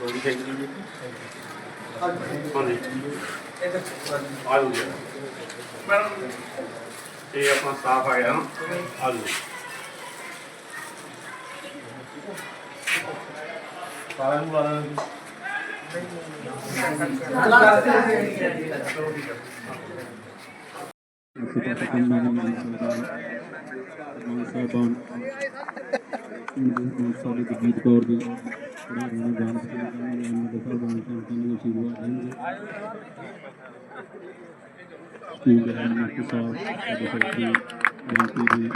ਲੋੜੀ ਚਾਹੀਦੀ ਜੀ। ਹਾਂਜੀ। ਆ ਜੀ। ਮੈਡਮ ਇਹ ਆਪਣਾ ਸਾਫ਼ ਆ ਗਿਆ ਨਾ। ਆ ਸਾਰਿਆਂ ਨੂੰ ਬਾਰਾਂ ਸਾਹਿਬਾਨ ਸਾਡੇ ਜਗੀਤ ਕੌਰ ਜੀ ਖਿਡਾਰੀਆਂ ਨੂੰ ਜਾਣ ਕੇ ਕਹਿੰਦੇ ਨੇ ਦੇ ਸਾਹਿਬਾਨ ਸੰਤਾਂ ਨੂੰ ਅਸ਼ੀਰਵਾਦ ਦੇਣਗੇ ਸਕੂਲ ਦੇ ਹੈਡਮਾਸਟਰ ਸਾਹਿਬ ਸਾਡੇ ਸੈਕਟਰੀ ਬੈਂਕੀ ਜੀ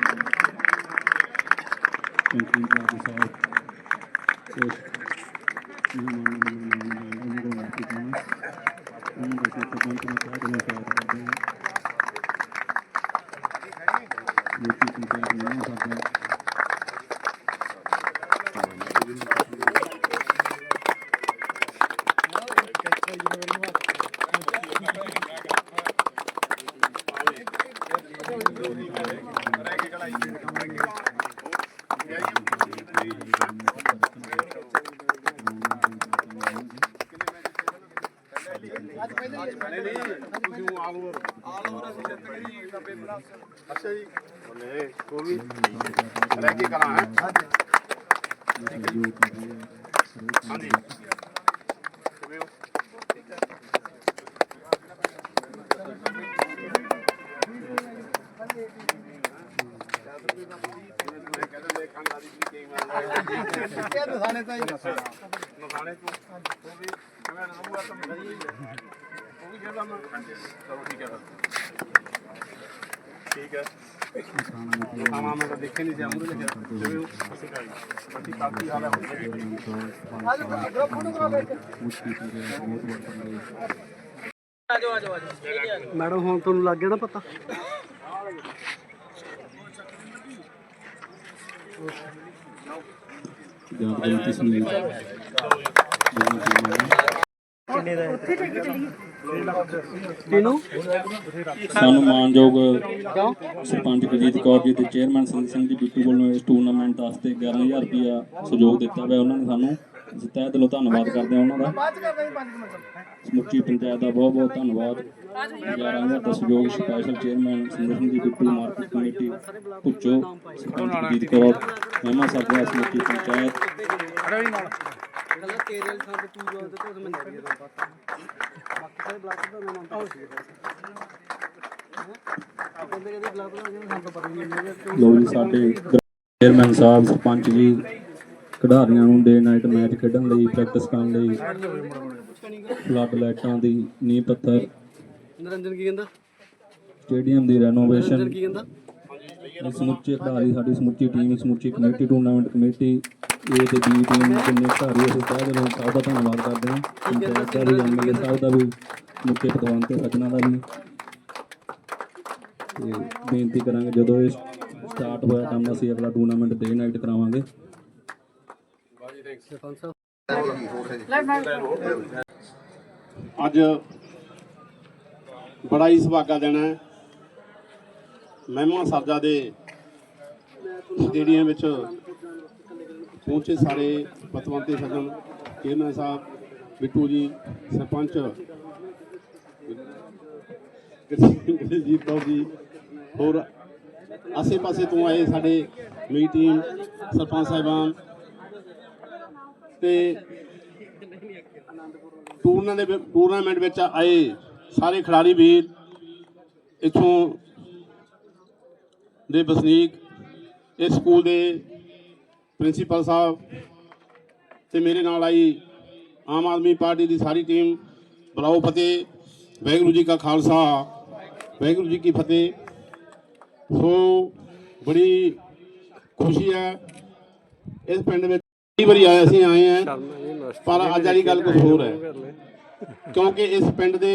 ਕੈਂਟੀਨ ਕਲਾਸ ਸਾਹਿਬ ਕੁਝ ਮਹਿਮਾਨਾਂ ਨੂੰ ਉਹਨਾਂ ਨੂੰ ਮਾਫੀ ਚਾਹੁੰਦਾ Thank you. ਲੋਕੀ ਪੰਚਾਇਤ ਨਹੀਂ ਸਾਡਾ ਅੱਛਾ ਜੀ ਬੋਲੇ ਕੋਈ ਰਹਿ ਕੇ ਕਰਾਂ ਹੈ ਸਹਿਯੋਗ ਕਰ ਰਹੀ ਹੈ ਹਾਂਜੀ ਕਿਵੇਂ ਹੋ ਨਸਾਣੇ ਤਾਂ ਹੀ ਨਸਾਣੇ ਤੋਂ। ਉਹ ਵੀ ਕਿਵੇਂ ਰਹੂਗਾ ਤਾਂ ਸਹੀ ਉਹ ਵੀ ਕਹਿੰਦਾ ਮੈਂ। ਚਲੋ ਠੀਕ ਹੈ ਫਿਰ। ਠੀਕ ਹੈ। ਨਸਾਣਾ ਮੈਂ ਤਾਂ ਦੇਖੇ ਨਹੀਂ ਸੀ ਅਮਰੂ ਲਿਖਿਆ। ਕਿਵੇਂ ਹੋ ਅਸੀਂ ਕਾਈ ਬੱਤੀ ਕਾਫੀ ਹਾਲ ਹੈ ਅੱਜ ਮੈਡਮ, ਹੁਣ ਤੁਹਾਨੂੰ ਲੱਗ ਗਿਆ ਨਾ ਪਤਾ? ਜਾਤ ਗਲਤੀ ਸੁਣੀ ਕਿਨੂੰ ਸਾਨੂੰ ਮਾਨਯੋਗ ਸਰਪੰਚ ਗੁਰਜੀਤ ਕੌਰ ਜੀ ਤੇ ਚੇਅਰਮੈਨ ਸੰਤ ਸਿੰਘ ਜੀ ਬਿੱਟੂ ਵੱਲੋਂ ਇਸ ਟੂਰਨਾਮੈਂਟ ਵਾਸਤੇ 11000 ਰੁਪਇਆ ਸਹਿਯੋਗ ਦਿੱਤਾ ਹੋਇਆ। ਉਹਨਾਂ ਨੇ ਸਾਨੂੰ ਤਹਿ ਦਿਲੋਂ ਧੰਨਵਾਦ ਕਰਦੇ ਹਾਂ ਉਹਨਾਂ ਦਾ। ਬਾਅਦ ਚ ਕਰਦੇ 5 ਮਿੰਟ। ਸਮੁੱਚੀ ਪੰਚਾਇਤ ਦਾ ਬਹੁਤ ਬਹੁਤ ਧੰਨਵਾਦ। 11000 ਦਾ ਸਹਿਯੋਗ special chairman Singh ji Bittu market committee ਪੁੱਚੋ sarpanch Kaur Mahima sarpanch ਸਮੁੱਚੀ ਪੰਚਾਇਤ। ਗੱਲ ਤੇਰੇ ਵਾਲੀ ਥਾਂ ਤੇ ਤੂੰ ਜੋ ਤੇ ਤੂੰ ਮੈਨੂੰ ਨਹੀਂ ਪਤਾ ਬਾਕੀ ਸਾਰੇ ਬਲਾਕ ਦਾ ਨਾਮ ਤਾਂ ਸੀ ਕਹਿੰਦੇ ਕਹਿੰਦੇ ਬਲਾਕ ਦਾ ਨਾਮ ਸਾਨੂੰ ਪਤਾ ਨਹੀਂ ਲੱਗਿਆ ਲੋ ਜੀ ਸਾਡੇ ਚੇਅਰਮੈਨ ਸਾਹਿਬ ਸਰਪੰਚ ਜੀ ਖਿਡਾਰੀਆਂ ਨੂੰ ਡੇ ਨਾਈਟ ਮੈਚ ਖੇਡਣ ਲਈ ਪ੍ਰੈਕਟਿਸ ਕਰਨ ਲਈ। ਫਲੱਡ ਲਾਈਟਾਂ ਦੀ ਨੀਂਹ ਪੱਥਰ। ਨਰਿੰਦਰ ਕੀ ਕਹਿੰਦਾ? ਸਟੇਡੀਅਮ ਦੀ ਰੈਨੋਵੇਸ਼ਨ ਕੀ ਕਹਿੰਦਾ? ਇਹ ਸਮੁੱਚੇ ਖਿਡਾਰੀ ਸਾਡੀ ਸਮੁੱਚੀ ਟੀਮ ਸਮੁੱਚੀ ਕਮੇਟੀ ਟੂਰਨਾਮੈਂਟ ਕਮੇਟੀ ਏ ਤੇ ਬੀ ਟੀਮ ਜਿੰਨੇ ਖਿਡਾਰੀ ਅਸੀਂ ਕਹਿ ਦੇ ਲੋਕ ਸਭ ਦਾ ਧੰਨਵਾਦ ਕਰਦੇ ਹਾਂ। ਪੰਚਾਇਤ ਦਾ ਵੀ ਐਮਐਲਏ ਸਾਹਿਬ ਦਾ ਵੀ ਮੁੱਖ ਪ੍ਰਧਾਨ ਤੇ ਸੱਜਣਾ ਦਾ ਵੀ। ਤੇ ਬੇਨਤੀ ਕਰਾਂਗੇ ਜਦੋਂ ਇਹ ਸਟਾਰਟ ਹੋਇਆ ਕੰਮ ਅਸੀਂ ਅਗਲਾ ਟੂਰਨਾਮੈਂਟ ਡੇ ਨਾਈਟ ਕਰਾਵਾਂਗੇ। ਅੱਜ ਬੜਾ ਹੀ ਸੁਭਾਗਾ ਦੇਣਾ ਹੈ। ਮਹਿਮਾ ਸਰਜਾ ਦੇ ਸਟੇਡੀਅਮ ਵਿੱਚ ਪਹੁੰਚੇ ਸਾਰੇ ਪਤਵੰਤੇ ਸੱਜਣ, ਚੇਅਰਮੈਨ ਸਾਹਿਬ, ਬਿੱਟੂ ਜੀ, ਸਰਪੰਚ, ਗੁਰਜੀਤ ਕੌਰ ਜੀ, ਹੋਰ ਆਸੇ-ਪਾਸੇ ਤੋਂ ਆਏ ਸਾਡੇ ਮੀਟਿੰਗ ਸਰਪੰਚ ਸਾਹਿਬਾਨ ਤੇ ਟੂਰਨਾ ਦੇ ਟੂਰਨਾਮੈਂਟ ਵਿੱਚ ਆਏ ਸਾਰੇ ਖਿਡਾਰੀ ਵੀਰ ਇੱਥੋਂ ਦੇ ਵਸਨੀਕ ਇਸ ਸਕੂਲ ਦੇ ਪ੍ਰਿੰਸੀਪਲ ਸਾਹਿਬ ਤੇ ਮੇਰੇ ਨਾਲ ਆਈ ਆਮ ਆਦਮੀ ਪਾਰਟੀ ਦੀ ਸਾਰੀ ਟੀਮ। ਬਲਾਓ ਫਤਿਹ, ਵਾਹਿਗੁਰੂ ਜੀ ਕਾ ਖਾਲਸਾ, ਵਾਹਿਗੁਰੂ ਜੀ ਕੀ ਫਤਿਹ। ਸੋ ਬੜੀ ਖੁਸ਼ੀ ਹੈ ਇਸ ਪਿੰਡ ਵਿੱਚ। ਕਈ ਵਾਰੀ ਆਏ ਅਸੀਂ ਆਏ ਹਾਂ ਪਰ ਅੱਜ ਵਾਲੀ ਗੱਲ ਕੁਝ ਹੋਰ ਹੈ ਕਿਉਂਕਿ ਇਸ ਪਿੰਡ ਦੇ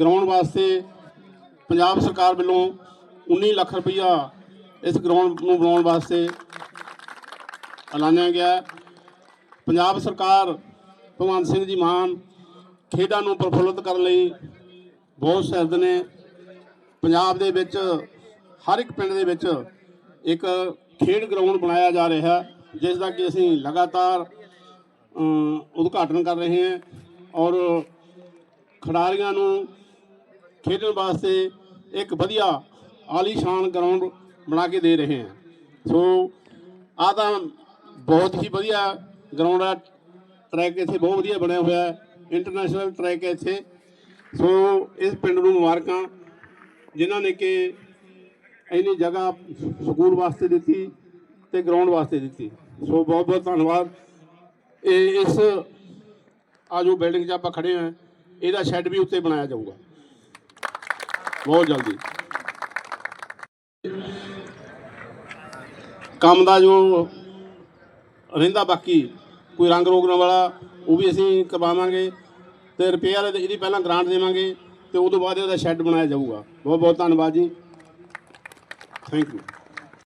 ਗਰਾਊਂਡ ਵਾਸਤੇ ਪੰਜਾਬ ਸਰਕਾਰ ਵੱਲੋਂ 19 ਲੱਖ ਰੁਪਈਆ ਇਸ ਗਰਾਊਂਡ ਨੂੰ ਬਣਾਉਣ ਵਾਸਤੇ ਐਲਾਨਿਆ ਗਿਆ। ਪੰਜਾਬ ਸਰਕਾਰ ਭਗਵੰਤ ਸਿੰਘ ਜੀ ਮਾਨ ਖੇਡਾਂ ਨੂੰ ਪ੍ਰਫੁੱਲਤ ਕਰਨ ਲਈ ਬਹੁਤ ਸਹਿਰਦ ਨੇ ਪੰਜਾਬ ਦੇ ਵਿੱਚ ਹਰ ਇੱਕ ਪਿੰਡ ਦੇ ਵਿੱਚ ਇੱਕ ਖੇਡ ਗਰਾਊਂਡ ਬਣਾਇਆ ਜਾ ਰਿਹਾ ਹੈ, ਜਿਸ ਦਾ ਕਿ ਅਸੀਂ ਲਗਾਤਾਰ ਉਦਘਾਟਨ ਕਰ ਰਹੇ ਹਾਂ ਔਰ ਖਿਡਾਰੀਆਂ ਨੂੰ ਖੇਡਣ ਵਾਸਤੇ ਇੱਕ ਵਧੀਆ ਆਲੀਸ਼ਾਨ ਗਰਾਊਂਡ ਬਣਾ ਕੇ ਦੇ ਰਹੇ ਹਾਂ। ਸੋ ਆ ਤਾਂ ਬਹੁਤ ਹੀ ਵਧੀਆ ਗਰਾਊਂਡ ਆ। ਟਰੈਕ ਇੱਥੇ ਬਹੁਤ ਵਧੀਆ ਬਣਿਆ ਹੋਇਆ ਹੈ। ਇੰਟਰਨੈਸ਼ਨਲ ਟਰੈਕ ਹੈ ਇੱਥੇ। ਸੋ, ਇਸ ਪਿੰਡ ਨੂੰ ਮੁਬਾਰਕਾਂ ਜਿਨ੍ਹਾਂ ਨੇ ਕਿ ਇੰਨੀ ਜਗ੍ਹਾ ਸਕੂਲ ਵਾਸਤੇ ਦਿੱਤੀ ਤੇ ਗਰਾਊਂਡ ਵਾਸਤੇ ਦਿੱਤੀ। ਸੋ ਬਹੁਤ ਬਹੁਤ ਧੰਨਵਾਦ। ਇਹ ਇਸ, ਆ ਜੋ ਬਿਲਡਿੰਗ 'ਚ ਆਪਾਂ ਖੜੇ ਹਾਂ, ਇਹਦਾ ਸ਼ੈੱਡ ਵੀ ਉੱਤੇ ਬਣਾਇਆ ਜਾਊਗਾ। ਬਹੁਤ ਜਲਦੀ। ਕੰਮ ਦਾ ਜੋ ਰਹਿੰਦਾ ਬਾਕੀ, ਕੋਈ ਰੰਗ ਰੋਗਣ ਵਾਲਾ, ਉਹ ਵੀ ਅਸੀਂ ਕਰਵਾਵਾਂਗੇ ਤੇ ਰਿਪੇਅਰ ਇਹਦੀ ਪਹਿਲਾਂ ਗ੍ਰਾਂਟ ਦੇਵਾਂਗੇ ਤੇ ਉਦੋਂ ਬਾਅਦ ਇਹਦਾ ਸ਼ੈੱਡ ਬਣਾਇਆ ਜਾਊਗਾ। ਬਹੁਤ ਬਹੁਤ ਧੰਨਵਾਦ ਜੀ। Thank you